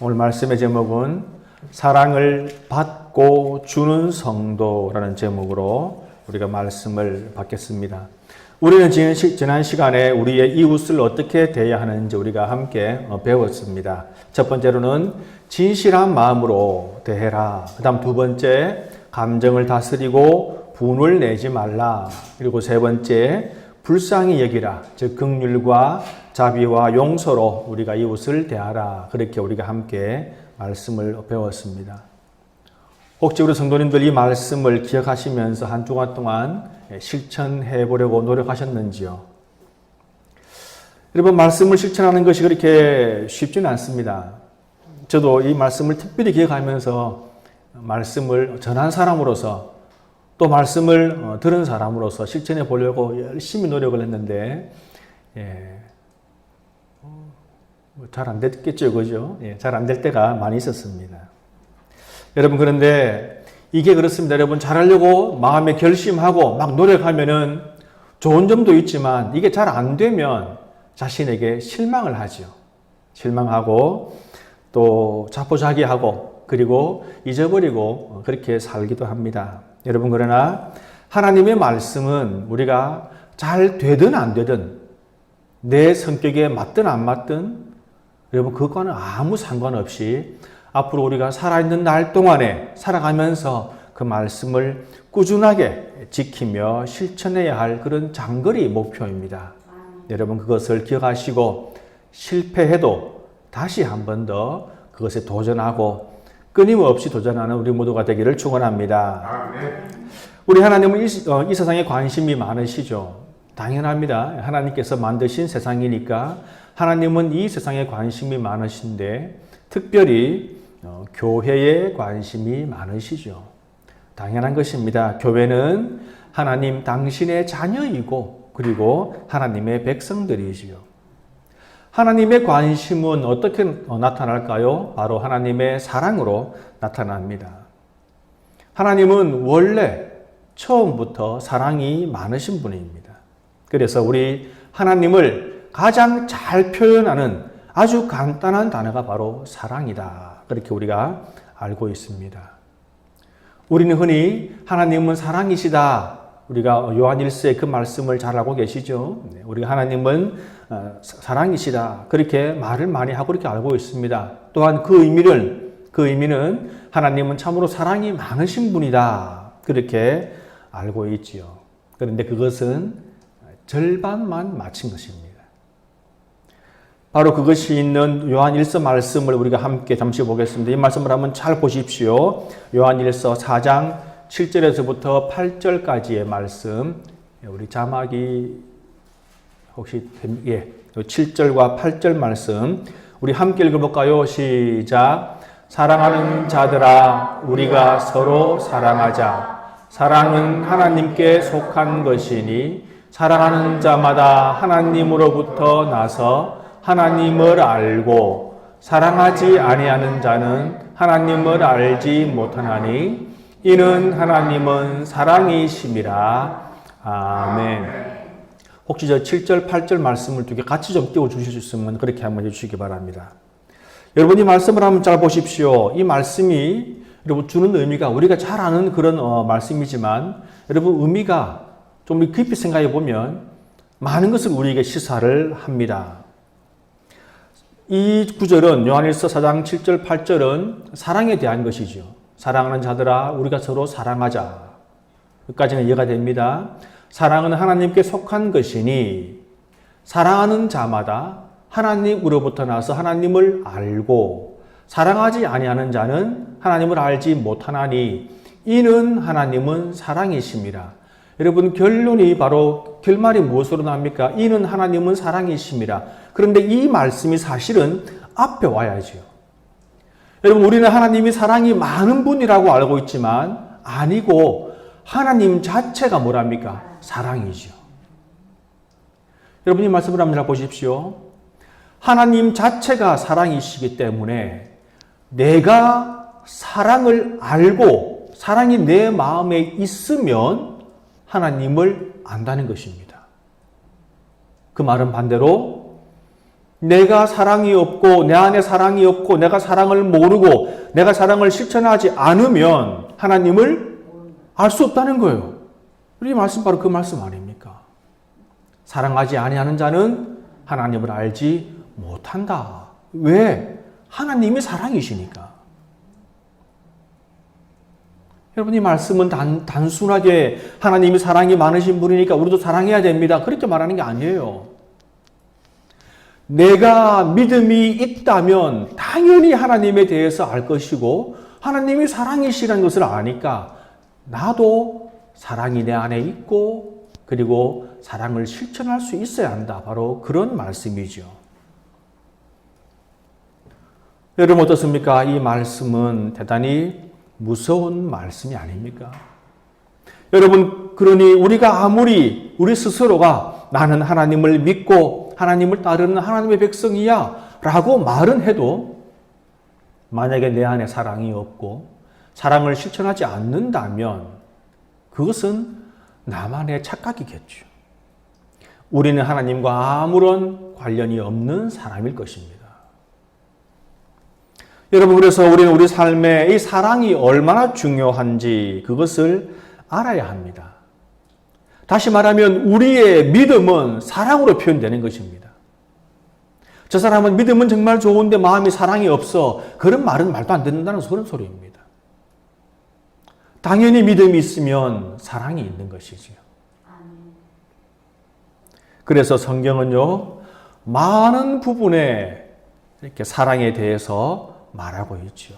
오늘 말씀의 제목은 사랑을 받고 주는 성도라는 제목으로 우리가 말씀을 받겠습니다. 우리는 지난, 시간에 우리의 이웃을 어떻게 대해야 하는지 우리가 함께 어, 배웠습니다. 첫 번째로는 진실한 마음으로 대해라. 그 다음 두 번째, 감정을 다스리고 분을 내지 말라. 그리고 세 번째, 불쌍히 여기라. 즉, 극률과 자비와 용서로 우리가 이웃을 대하라. 그렇게 우리가 함께 말씀을 배웠습니다. 혹시 우리 성도님들 이 말씀을 기억하시면서 한 주간 동안 실천해 보려고 노력하셨는지요? 여러분, 말씀을 실천하는 것이 그렇게 쉽지는 않습니다. 저도 이 말씀을 특별히 기억하면서 말씀을 전한 사람으로서 또 말씀을 어, 들은 사람으로서 실천해 보려고 열심히 노력을 했는데, 예, 뭐잘안 됐겠죠, 그죠? 예, 잘 안 될 때가 많이 있었습니다. 여러분, 그런데 이게 그렇습니다. 여러분, 잘하려고 마음에 결심하고 막 노력하면은 좋은 점도 있지만 이게 잘 안 되면 자신에게 실망을 하죠. 실망하고 또 자포자기하고 그리고 잊어버리고 그렇게 살기도 합니다. 여러분, 그러나 하나님의 말씀은 우리가 잘 되든 안 되든 내 성격에 맞든 안 맞든 여러분 그것과는 아무 상관없이 앞으로 우리가 살아있는 날 동안에 살아가면서 그 말씀을 꾸준하게 지키며 실천해야 할 그런 장거리 목표입니다. 여러분 그것을 기억하시고 실패해도 다시 한 번 더 그것에 도전하고 끊임없이 도전하는 우리 모두가 되기를 축원합니다. 우리 하나님은 이, 어, 이 세상에 관심이 많으시죠. 당연합니다. 하나님께서 만드신 세상이니까 하나님은 이 세상에 관심이 많으신데 특별히 어, 교회에 관심이 많으시죠. 당연한 것입니다. 교회는 하나님 당신의 자녀이고 그리고 하나님의 백성들이지요. 하나님의 관심은 어떻게 나타날까요? 바로 하나님의 사랑으로 나타납니다. 하나님은 원래 처음부터 사랑이 많으신 분입니다. 그래서 우리 하나님을 가장 잘 표현하는 아주 간단한 단어가 바로 사랑이다. 그렇게 우리가 알고 있습니다. 우리는 흔히 하나님은 사랑이시다. 우리가 요한일서의 그 말씀을 잘 알고 계시죠. 네, 우리가 하나님은 어, 사랑이시다. 그렇게 말을 많이 하고 그렇게 알고 있습니다. 또한 그 의미를 그 의미는 하나님은 참으로 사랑이 많으신 분이다. 그렇게 알고 있지요. 그런데 그것은 절반만 맞힌 것입니다. 바로 그것이 있는 요한 1서 말씀을 우리가 함께 잠시 보겠습니다. 이 말씀을 한번 잘 보십시오. 요한 1서 4장 7절에서부터 8절까지의 말씀. 우리 자막이 혹시 예, 7절과 8절 말씀 우리 함께 읽어볼까요? 시작. 사랑하는 자들아, 우리가 서로 사랑하자. 사랑은 하나님께 속한 것이니 사랑하는 자마다 하나님으로부터 나서 하나님을 알고 사랑하지 아니하는 자는 하나님을 알지 못하나니 이는 하나님은 사랑이심이라. 아멘. 혹시 저 7절, 8절 말씀을 두 개 같이 좀 띄워 주실 수 있으면 그렇게 한번 해주시기 바랍니다. 여러분 이 말씀을 한번 잘 보십시오. 이 말씀이 여러분 주는 의미가 우리가 잘 아는 그런 어, 말씀이지만 여러분 의미가 좀 깊이 생각해 보면 많은 것을 우리에게 시사를 합니다. 이 구절은 요한일서 4장 7절 8절은 사랑에 대한 것이죠. 사랑하는 자들아 우리가 서로 사랑하자. 여기까지는 이해가 됩니다. 사랑은 하나님께 속한 것이니 사랑하는 자마다 하나님으로부터 나서 하나님을 알고 사랑하지 아니하는 자는 하나님을 알지 못하나니 이는 하나님은 사랑이심이라. 여러분 결론이 바로 결말이 무엇으로 나옵니까? 이는 하나님은 사랑이심이라. 그런데 이 말씀이 사실은 앞에 와야죠. 여러분 우리는 하나님이 사랑이 많은 분이라고 알고 있지만 아니고 하나님 자체가 뭐랍니까? 사랑이죠. 여러분 이 말씀을 한번 잘 보십시오. 하나님 자체가 사랑이시기 때문에 내가 사랑을 알고 사랑이 내 마음에 있으면 하나님을 안다는 것입니다. 그 말은 반대로 내가 사랑이 없고 내 안에 사랑이 없고 내가 사랑을 모르고 내가 사랑을 실천하지 않으면 하나님을 알 수 없다는 거예요. 이 말씀 바로 그 말씀 아닙니까? 사랑하지 아니하는 자는 하나님을 알지 못한다. 왜? 하나님이 사랑이시니까. 여러분 이 말씀은 단, 단순하게 하나님이 사랑이 많으신 분이니까 우리도 사랑해야 됩니다. 그렇게 말하는 게 아니에요. 내가 믿음이 있다면 당연히 하나님에 대해서 알 것이고 하나님이 사랑이시라는 것을 아니까 나도 사랑이 내 안에 있고 그리고 사랑을 실천할 수 있어야 한다. 바로 그런 말씀이죠. 여러분 어떻습니까? 이 말씀은 대단히 무서운 말씀이 아닙니까? 여러분, 그러니 우리가 아무리 우리 스스로가 나는 하나님을 믿고 하나님을 따르는 하나님의 백성이야 라고 말은 해도 만약에 내 안에 사랑이 없고 사랑을 실천하지 않는다면 그것은 나만의 착각이겠죠. 우리는 하나님과 아무런 관련이 없는 사람일 것입니다. 여러분, 그래서 우리는 우리 삶에 이 사랑이 얼마나 중요한지 그것을 알아야 합니다. 다시 말하면 우리의 믿음은 사랑으로 표현되는 것입니다. 저 사람은 믿음은 정말 좋은데 마음이 사랑이 없어. 그런 말은 말도 안 듣는다는 그런 소리입니다. 당연히 믿음이 있으면 사랑이 있는 것이지요. 그래서 성경은요, 많은 부분에 이렇게 사랑에 대해서 말하고 있죠.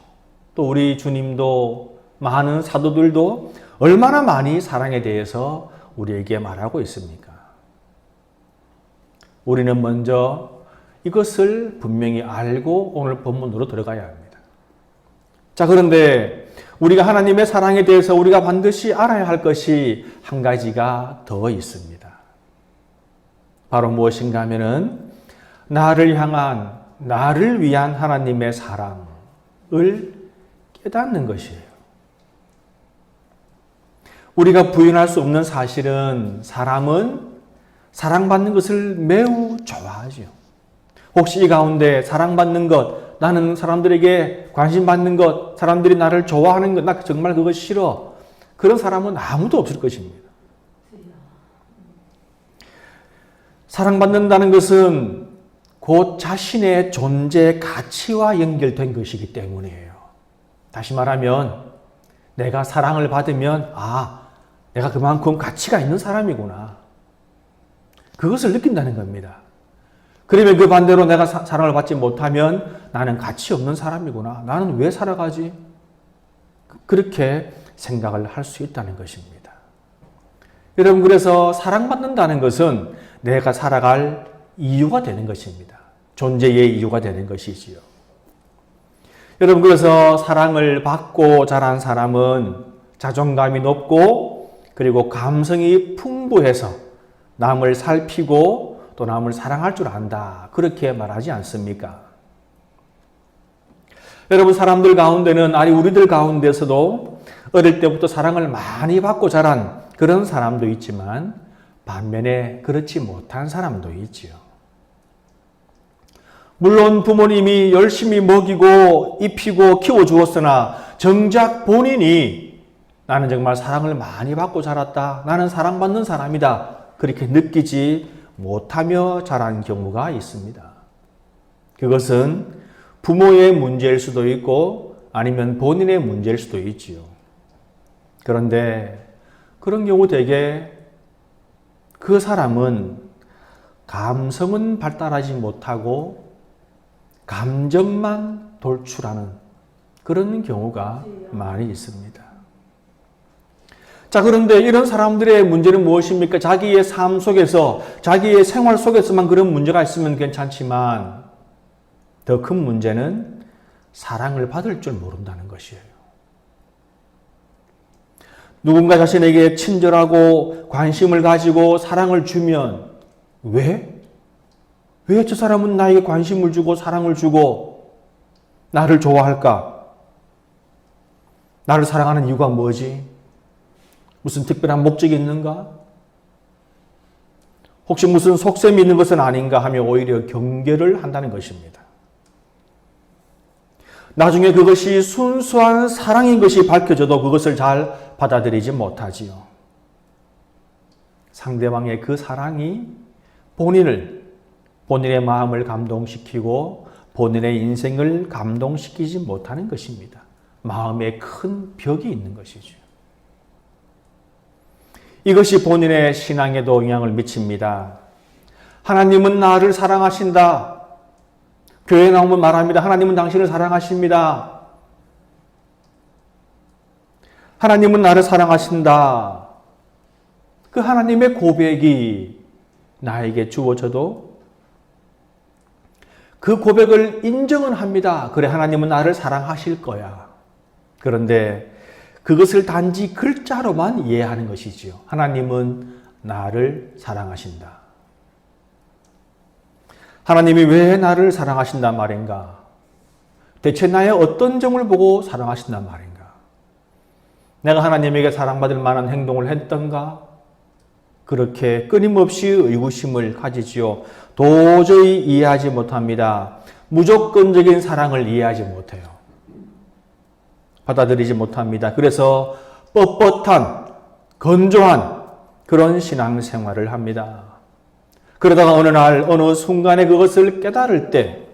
또 우리 주님도 많은 사도들도 얼마나 많이 사랑에 대해서 우리에게 말하고 있습니까? 우리는 먼저 이것을 분명히 알고 오늘 본문으로 들어가야 합니다. 자, 그런데 우리가 하나님의 사랑에 대해서 우리가 반드시 알아야 할 것이 한 가지가 더 있습니다. 바로 무엇인가 하면은 나를 향한 나를 위한 하나님의 사랑을 깨닫는 것이에요. 우리가 부인할 수 없는 사실은 사람은 사랑받는 것을 매우 좋아하죠. 혹시 이 가운데 사랑받는 것, 나는 사람들에게 관심받는 것, 사람들이 나를 좋아하는 것, 나 정말 그거 싫어. 그런 사람은 아무도 없을 것입니다. 사랑받는다는 것은 곧 자신의 존재 가치와 연결된 것이기 때문이에요. 다시 말하면 내가 사랑을 받으면 아, 내가 그만큼 가치가 있는 사람이구나. 그것을 느낀다는 겁니다. 그러면 그 반대로 내가 사, 사랑을 받지 못하면 나는 가치 없는 사람이구나. 나는 왜 살아가지? 그렇게 생각을 할 수 있다는 것입니다. 여러분, 그래서 사랑받는다는 것은 내가 살아갈 이유가 되는 것입니다. 존재의 이유가 되는 것이지요. 여러분, 그래서 사랑을 받고 자란 사람은 자존감이 높고 그리고 감성이 풍부해서 남을 살피고 또 남을 사랑할 줄 안다. 그렇게 말하지 않습니까? 여러분, 사람들 가운데는, 아니, 우리들 가운데서도 어릴 때부터 사랑을 많이 받고 자란 그런 사람도 있지만, 반면에 그렇지 못한 사람도 있지요. 물론 부모님이 열심히 먹이고 입히고 키워주었으나, 정작 본인이 나는 정말 사랑을 많이 받고 자랐다. 나는 사랑받는 사람이다. 그렇게 느끼지 못하며 자란 경우가 있습니다. 그것은 부모의 문제일 수도 있고 아니면 본인의 문제일 수도 있지요. 그런데 그런 경우 대개 그 사람은 감성은 발달하지 못하고 감정만 돌출하는 그런 경우가 많이 있습니다. 자, 그런데 이런 사람들의 문제는 무엇입니까? 자기의 삶 속에서, 자기의 생활 속에서만 그런 문제가 있으면 괜찮지만, 더 큰 문제는 사랑을 받을 줄 모른다는 것이에요. 누군가 자신에게 친절하고 관심을 가지고 사랑을 주면, 왜? 왜 저 사람은 나에게 관심을 주고 사랑을 주고 나를 좋아할까? 나를 사랑하는 이유가 뭐지? 무슨 특별한 목적이 있는가? 혹시 무슨 속셈이 있는 것은 아닌가 하며 오히려 경계를 한다는 것입니다. 나중에 그것이 순수한 사랑인 것이 밝혀져도 그것을 잘 받아들이지 못하지요. 상대방의 그 사랑이 본인을, 본인의 마음을 감동시키고 본인의 인생을 감동시키지 못하는 것입니다. 마음에 큰 벽이 있는 것이죠. 이것이 본인의 신앙에도 영향을 미칩니다. 하나님은 나를 사랑하신다. 교회 나오면 말합니다. 하나님은 당신을 사랑하십니다. 하나님은 나를 사랑하신다. 그 하나님의 고백이 나에게 주어져도 그 고백을 인정은 합니다. 그래, 하나님은 나를 사랑하실 거야. 그런데 그것을 단지 글자로만 이해하는 것이지요. 하나님은 나를 사랑하신다. 하나님이 왜 나를 사랑하신단 말인가? 대체 나의 어떤 점을 보고 사랑하신단 말인가? 내가 하나님에게 사랑받을 만한 행동을 했던가? 그렇게 끊임없이 의구심을 가지지요. 도저히 이해하지 못합니다. 무조건적인 사랑을 이해하지 못해요. 받아들이지 못합니다. 그래서 뻣뻣한, 건조한 그런 신앙생활을 합니다. 그러다가 어느 날, 어느 순간에 그것을 깨달을 때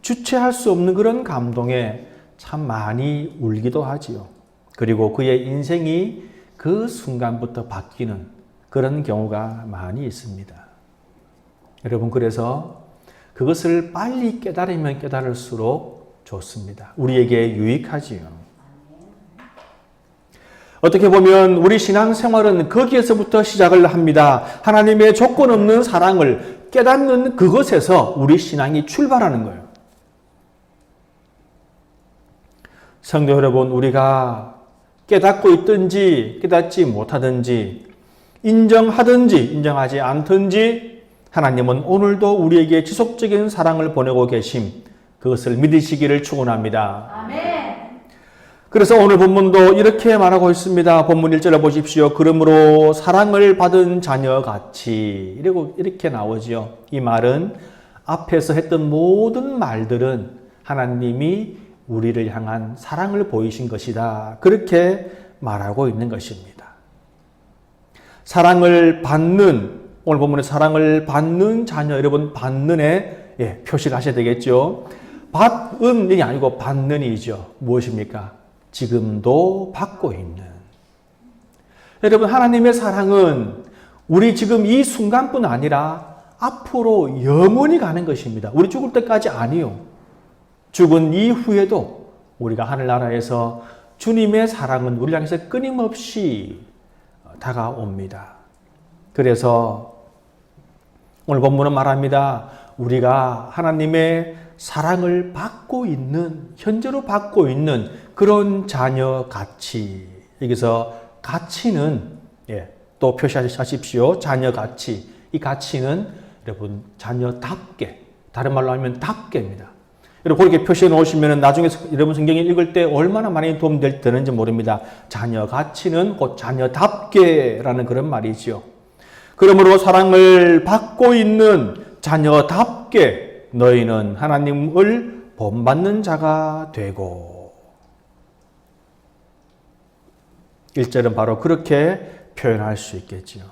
주체할 수 없는 그런 감동에 참 많이 울기도 하지요. 그리고 그의 인생이 그 순간부터 바뀌는 그런 경우가 많이 있습니다. 여러분, 그래서 그것을 빨리 깨달으면 깨달을수록 좋습니다. 우리에게 유익하지요. 어떻게 보면 우리 신앙생활은 거기에서부터 시작을 합니다. 하나님의 조건 없는 사랑을 깨닫는 그것에서 우리 신앙이 출발하는 거예요. 성도 여러분, 우리가 깨닫고 있든지 깨닫지 못하든지 인정하든지 인정하지 않든지 하나님은 오늘도 우리에게 지속적인 사랑을 보내고 계심 그것을 믿으시기를 축원합니다. 아멘. 그래서 오늘 본문도 이렇게 말하고 있습니다. 본문 1절에 보십시오. 그러므로 사랑을 받은 자녀 같이 이러고 이렇게 나오지요. 이 말은 앞에서 했던 모든 말들은 하나님이 우리를 향한 사랑을 보이신 것이다. 그렇게 말하고 있는 것입니다. 사랑을 받는 오늘 본문에 사랑을 받는 자녀 여러분 받는에 예, 표시를 하셔야 되겠죠. 받은이 아니고 받는이죠. 무엇입니까? 지금도 받고 있는. 여러분 하나님의 사랑은 우리 지금 이 순간뿐 아니라 앞으로 영원히 가는 것입니다. 우리 죽을 때까지 아니요. 죽은 이후에도 우리가 하늘나라에서 주님의 사랑은 우리 향해서 끊임없이 다가옵니다. 그래서 오늘 본문은 말합니다. 우리가 하나님의 사랑을 받고 있는, 현재로 받고 있는 그런 자녀 가치. 여기서 가치는, 예, 또 표시하십시오. 자녀 가치. 이 가치는 여러분, 자녀답게, 다른 말로 하면 답게입니다. 여러분, 그렇게 표시해 놓으시면 나중에 여러분 성경에 읽을 때 얼마나 많이 도움 되는지 모릅니다. 자녀 가치는 곧 자녀답게라는 그런 말이지요. 그러므로 사랑을 받고 있는 자녀답게 너희는 하나님을 본받는 자가 되고 1절은 바로 그렇게 표현할 수 있겠지요.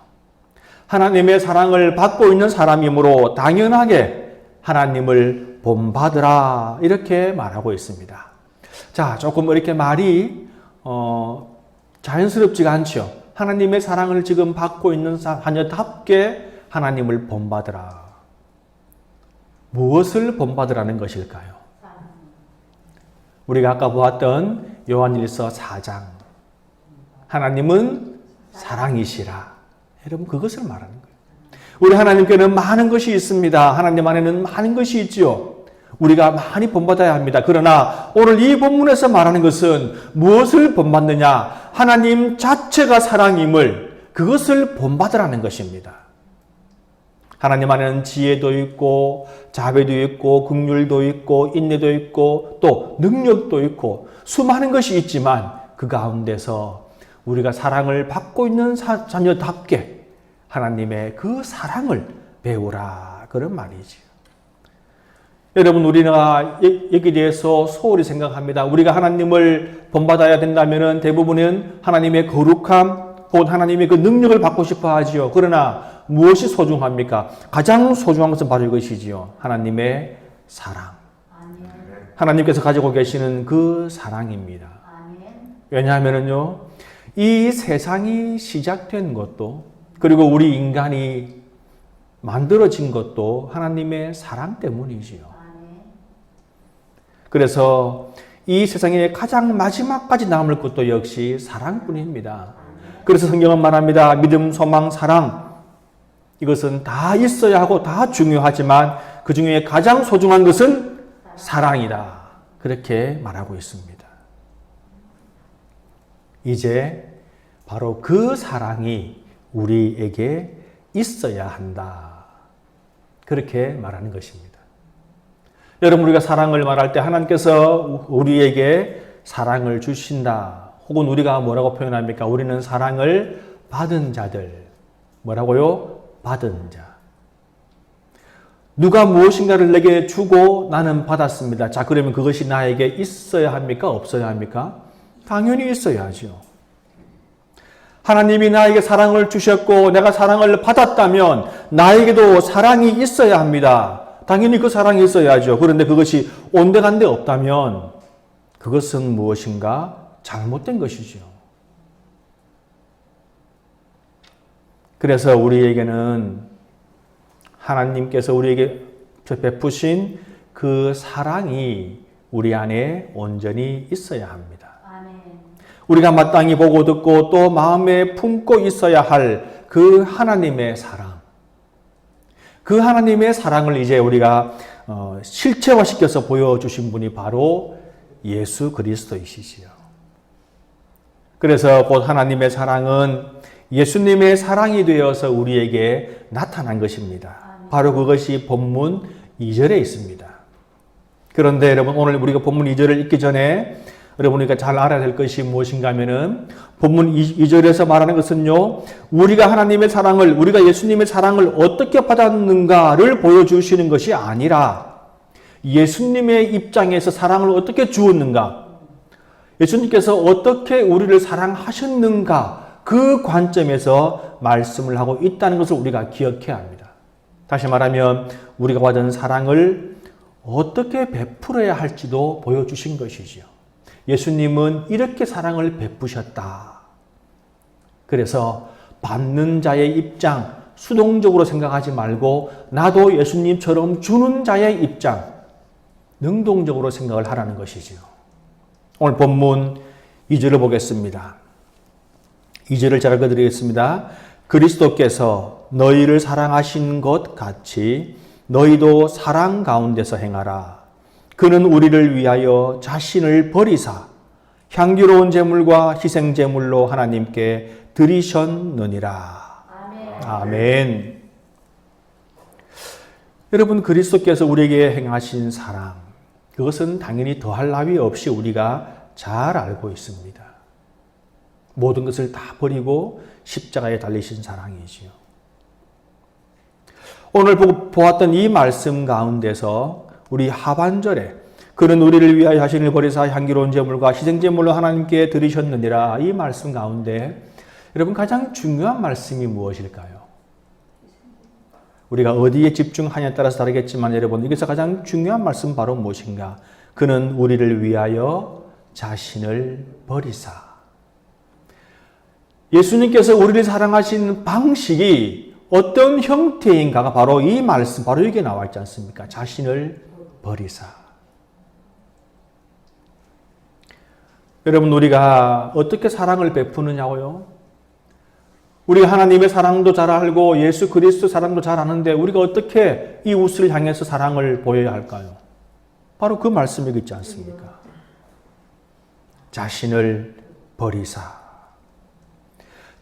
하나님의 사랑을 받고 있는 사람이므로 당연하게 하나님을 본받으라 이렇게 말하고 있습니다. 자, 조금 이렇게 말이 어, 자연스럽지가 않죠. 하나님의 사랑을 지금 받고 있는 자녀답게 하나님을 본받으라. 무엇을 본받으라는 것일까요? 우리가 아까 보았던 요한일서 4장. 하나님은 사랑이시라. 여러분 그것을 말하는 거예요. 우리 하나님께는 많은 것이 있습니다. 하나님 안에는 많은 것이 있지요. 우리가 많이 본받아야 합니다. 그러나 오늘 이 본문에서 말하는 것은 무엇을 본받느냐? 하나님 자체가 사랑임을 그것을 본받으라는 것입니다. 하나님 안에는 지혜도 있고 자비도 있고 긍휼도 있고 인내도 있고 또 능력도 있고 수많은 것이 있지만 그 가운데서 우리가 사랑을 받고 있는 자녀답게 하나님의 그 사랑을 배우라. 그런 말이지요. 여러분, 우리가 여기에 대해서 소홀히 생각합니다. 우리가 하나님을 본받아야 된다면 대부분은 하나님의 거룩함 혹은 하나님의 그 능력을 받고 싶어 하지요. 그러나 무엇이 소중합니까? 가장 소중한 것은 바로 이것이지요. 하나님의 사랑. 하나님께서 가지고 계시는 그 사랑입니다. 왜냐하면요, 이 세상이 시작된 것도, 그리고 우리 인간이 만들어진 것도 하나님의 사랑 때문이지요. 그래서 이 세상에 가장 마지막까지 남을 것도 역시 사랑뿐입니다. 그래서 성경은 말합니다. 믿음, 소망, 사랑. 이것은 다 있어야 하고 다 중요하지만 그 중에 가장 소중한 것은 사랑이다. 그렇게 말하고 있습니다. 이제 바로 그 사랑이 우리에게 있어야 한다. 그렇게 말하는 것입니다. 여러분, 우리가 사랑을 말할 때 하나님께서 우리에게 사랑을 주신다. 혹은 우리가 뭐라고 표현합니까? 우리는 사랑을 받은 자들. 뭐라고요? 받은 자. 누가 무엇인가를 내게 주고 나는 받았습니다. 자, 그러면 그것이 나에게 있어야 합니까? 없어야 합니까? 당연히 있어야죠. 하나님이 나에게 사랑을 주셨고 내가 사랑을 받았다면 나에게도 사랑이 있어야 합니다. 당연히 그 사랑이 있어야죠. 그런데 그것이 온데간데 없다면 그것은 무엇인가 잘못된 것이죠. 그래서 우리에게는 하나님께서 우리에게 베푸신 그 사랑이 우리 안에 온전히 있어야 합니다. 우리가 마땅히 보고 듣고 또 마음에 품고 있어야 할 그 하나님의 사랑. 그 하나님의 사랑을 이제 우리가 어, 실체화시켜서 보여주신 분이 바로 예수 그리스도이시지요. 그래서 곧 하나님의 사랑은 예수님의 사랑이 되어서 우리에게 나타난 것입니다. 바로 그것이 본문 2절에 있습니다. 그런데 여러분 오늘 우리가 본문 2절을 읽기 전에 여러분 우리가 잘 알아야 될 것이 무엇인가 하면은 본문 2절에서 말하는 것은요. 우리가 하나님의 사랑을 우리가 예수님의 사랑을 어떻게 받았는가를 보여 주시는 것이 아니라 예수님의 입장에서 사랑을 어떻게 주었는가 예수님께서 어떻게 우리를 사랑하셨는가 그 관점에서 말씀을 하고 있다는 것을 우리가 기억해야 합니다. 다시 말하면 우리가 받은 사랑을 어떻게 베풀어야 할지도 보여주신 것이지요. 예수님은 이렇게 사랑을 베푸셨다. 그래서 받는 자의 입장, 수동적으로 생각하지 말고 나도 예수님처럼 주는 자의 입장, 능동적으로 생각을 하라는 것이지요. 오늘 본문 2절을 보겠습니다. 2절을 잘 읽어드리겠습니다. 그리스도께서 너희를 사랑하신 것 같이 너희도 사랑 가운데서 행하라. 그는 우리를 위하여 자신을 버리사 향기로운 제물과 희생 제물로 하나님께 드리셨느니라. 아멘. 아멘. 여러분 그리스도께서 우리에게 행하신 사랑 그것은 당연히 더할 나위 없이 우리가 잘 알고 있습니다. 모든 것을 다 버리고 십자가에 달리신 사랑이지요. 오늘 보았던 이 말씀 가운데서 우리 하반절에 그는 우리를 위하여 자신을 버리사 향기로운 제물과 희생 제물로 하나님께 드리셨느니라 이 말씀 가운데 여러분 가장 중요한 말씀이 무엇일까요? 우리가 어디에 집중하냐에 따라서 다르겠지만 여러분 여기서 가장 중요한 말씀 바로 무엇인가? 그는 우리를 위하여 자신을 버리사. 예수님께서 우리를 사랑하신 방식이 어떤 형태인가가 바로 이 말씀, 바로 여기에 나와 있지 않습니까? 자신을 버리사. 여러분, 우리가 어떻게 사랑을 베푸느냐고요? 우리가 하나님의 사랑도 잘 알고 예수 그리스도 사랑도 잘 아는데 우리가 어떻게 이웃을 향해서 사랑을 보여야 할까요? 바로 그 말씀이 있지 않습니까? 자신을 버리사.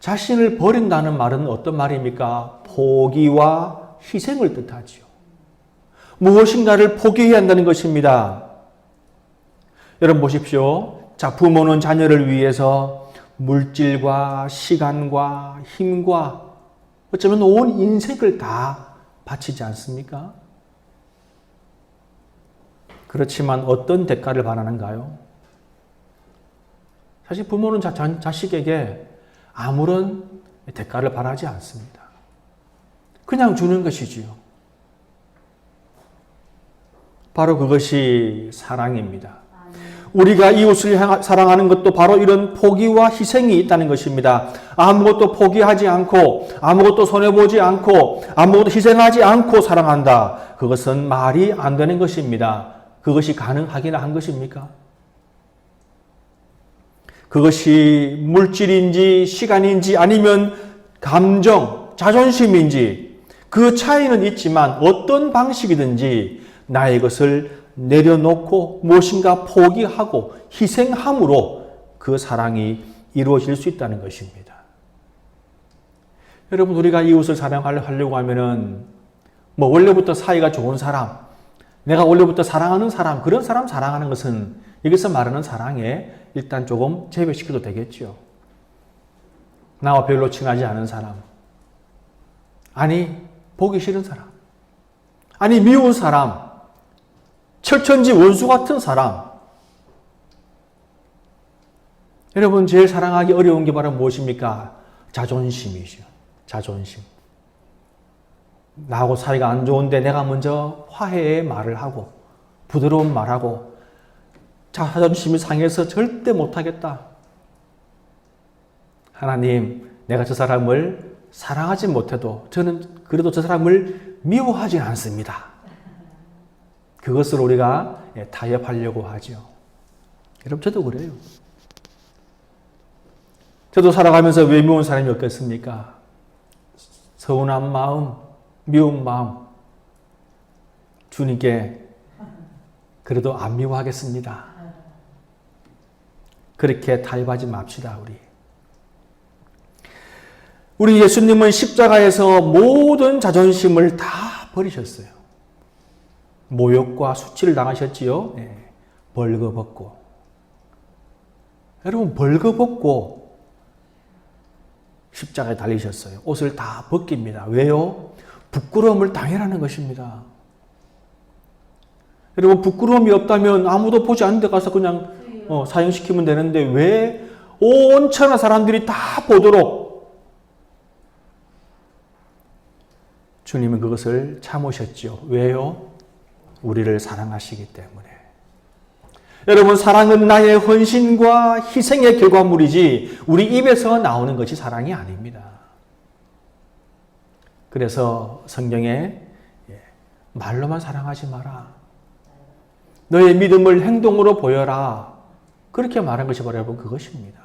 자신을 버린다는 말은 어떤 말입니까? 포기와 희생을 뜻하지요. 무엇인가를 포기해야 한다는 것입니다. 여러분 보십시오. 자, 부모는 자녀를 위해서 물질과 시간과 힘과 어쩌면 온 인생을 다 바치지 않습니까? 그렇지만 어떤 대가를 바라는가요? 사실 부모는 자, 자, 자식에게 아무런 대가를 바라지 않습니다. 그냥 주는 것이지요. 바로 그것이 사랑입니다. 우리가 이웃을 사랑하는 것도 바로 이런 포기와 희생이 있다는 것입니다. 아무것도 포기하지 않고, 아무것도 손해보지 않고, 아무것도 희생하지 않고 사랑한다. 그것은 말이 안 되는 것입니다. 그것이 가능하긴 한 것입니까? 그것이 물질인지 시간인지 아니면 감정, 자존심인지 그 차이는 있지만 어떤 방식이든지 나의 것을 내려놓고 무엇인가 포기하고 희생함으로 그 사랑이 이루어질 수 있다는 것입니다. 여러분, 우리가 이웃을 사랑하려고 하면은 뭐 원래부터 사이가 좋은 사람, 내가 원래부터 사랑하는 사람, 그런 사람 사랑하는 것은 여기서 말하는 사랑에 일단 조금 제외시켜도 되겠죠. 나와 별로 친하지 않은 사람. 아니, 보기 싫은 사람. 아니, 미운 사람. 철천지 원수 같은 사람. 여러분, 제일 사랑하기 어려운 게 바로 무엇입니까? 자존심이죠. 자존심. 나하고 사이가 안 좋은데 내가 먼저 화해의 말을 하고, 부드러운 말하고, 자존심이 상해서 절대 못하겠다. 하나님, 내가 저 사람을 사랑하지 못해도 저는 그래도 저 사람을 미워하진 않습니다. 그것을 우리가 예, 타협하려고 하죠. 여러분, 저도 그래요. 저도 살아가면서 왜 미운 사람이 없겠습니까? 서운한 마음, 미운 마음, 주님께 그래도 안 미워하겠습니다. 그렇게 타협하지 맙시다, 우리. 우리 예수님은 십자가에서 모든 자존심을 다 버리셨어요. 모욕과 수치를 당하셨지요. 네. 벌거벗고. 여러분, 벌거벗고 십자가에 달리셨어요. 옷을 다 벗깁니다. 왜요? 부끄러움을 당해라는 것입니다. 여러분, 부끄러움이 없다면 아무도 보지 않는 데 가서 그냥 어, 사형시키면 되는데 왜 온천한 사람들이 다 보도록 주님은 그것을 참으셨죠. 왜요? 우리를 사랑하시기 때문에. 여러분, 사랑은 나의 헌신과 희생의 결과물이지 우리 입에서 나오는 것이 사랑이 아닙니다. 그래서 성경에 예, 말로만 사랑하지 마라. 너의 믿음을 행동으로 보여라. 그렇게 말한 것이 바로 여러분 그것입니다.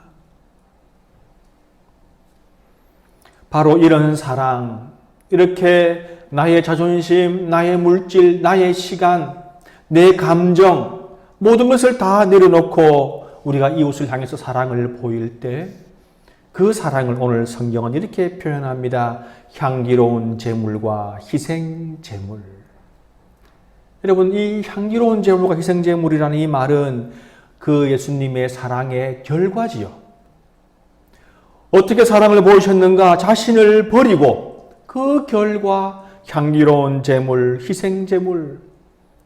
바로 이런 사랑, 이렇게 나의 자존심, 나의 물질, 나의 시간, 내 감정, 모든 것을 다 내려놓고 우리가 이웃을 향해서 사랑을 보일 때 그 사랑을 오늘 성경은 이렇게 표현합니다. 향기로운 제물과 희생 제물. 여러분, 이 향기로운 제물과 희생 제물이라는 이 말은 그 예수님의 사랑의 결과지요. 어떻게 사랑을 보이셨는가? 자신을 버리고 그 결과 향기로운 제물, 희생 제물.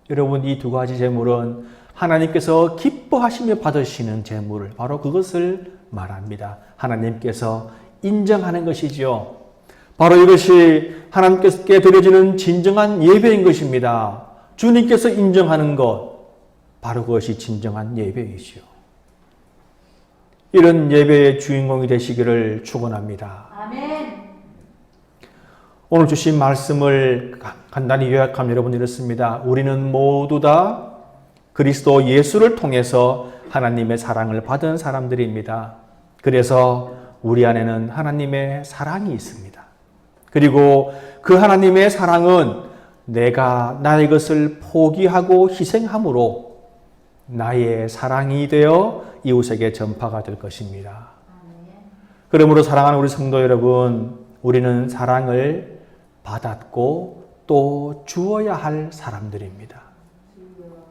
여러분 이 두 가지 제물은 하나님께서 기뻐하시며 받으시는 제물을 바로 그것을 말합니다. 하나님께서 인정하는 것이지요. 바로 이것이 하나님께 드려지는 진정한 예배인 것입니다. 주님께서 인정하는 것, 바로 그것이 진정한 예배이지요. 이런 예배의 주인공이 되시기를 축원합니다. 아멘. 오늘 주신 말씀을 간단히 요약하면 여러분 이렇습니다. 우리는 모두 다 그리스도 예수를 통해서 하나님의 사랑을 받은 사람들입니다. 그래서 우리 안에는 하나님의 사랑이 있습니다. 그리고 그 하나님의 사랑은 내가 나의 것을 포기하고 희생함으로 나의 사랑이 되어 이웃에게 전파가 될 것입니다. 그러므로 사랑하는 우리 성도 여러분, 우리는 사랑을 받았고 또 주어야 할 사람들입니다.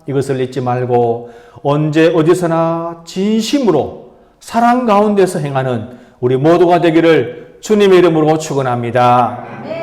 이것을 잊지 말고 언제 어디서나 진심으로 사랑 가운데서 행하는 우리 모두가 되기를 주님의 이름으로 축원합니다.